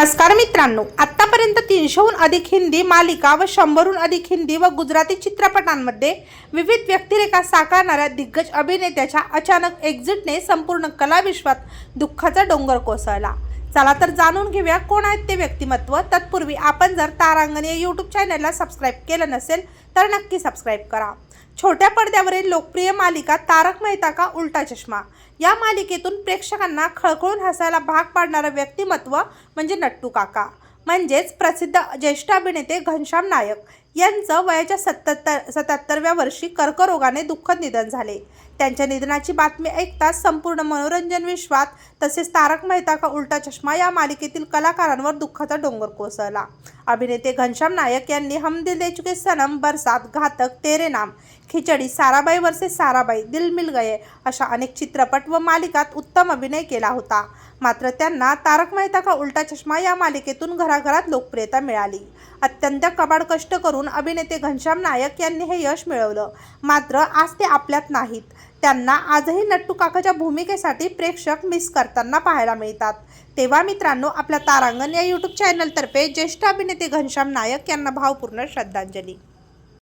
नमस्कार मित्रांनो. आत्तापर्यंत तीनशेहून अधिक हिंदी मालिका व शंभरहून अधिक हिंदी व गुजराती चित्रपटांमध्ये विविध व्यक्तिरेखा साकारणाऱ्या दिग्गज अभिनेत्याच्या अचानक एक्झिटने संपूर्ण कलाविश्वात दुःखाचा डोंगर कोसळला. चला तर जाणून घेऊया कोण आहेत ते व्यक्तिमत्व. तत्पूर्वी आपण जर तारांगण या यूट्यूब चॅनलला सबस्क्राईब केलं नसेल तर नक्की सबस्क्राईब करा. छोट्या पडद्यावरील लोकप्रिय मालिका तारक मेहता का उलटा चष्मा? या मालिकेतून प्रेक्षकांना खळखळून हसायला भाग पाडणारं व्यक्तिमत्व म्हणजे नट्टू काका. म्हणजेच प्रसिद्ध ज्येष्ठ अभिनेते घनश्याम नायक. यांचं वयाच्या सत्याहत्तर सत्याहत्तरव्या वर्षी कर्करोगाने दुःखद निधन झाले. त्यांच्या निधनाची बातमी ऐकताच संपूर्ण मनोरंजन विश्वात तसेच तारक मेहता का उलटा चष्मा या मालिकेतील कलाकारांवर दुःखाचा डोंगर कोसळला. अभिनेते घनश्याम नायक यांनी हम दिल दे चुके सनम बरसात घातक तेरे नाम खिचडी साराबाई वरसे साराबाई दिल मिल गये अशा अनेक चित्रपट व मालिकात उत्तम अभिनय केला होता. मात्र त्यांना तारक मेहता का उलटा चष्मा या मालिकेतून घराघरात लोकप्रियता मिळाली. अत्यंत कबाड कष्ट करून करून अभिनेते घनश्याम नायक यांनी हे यश मिळवलं. मात्र आज ते आपल्यात नाहीत. त्यांना आजही नट्टू काकाच्या भूमिकेसाठी प्रेक्षक मिस करताना पाहायला मिळतात. तेव्हा मित्रांनो आपल्या तारांगण या यूट्यूब चॅनलतर्फे ज्येष्ठ अभिनेते घनश्याम नायक यांना भावपूर्ण श्रद्धांजली.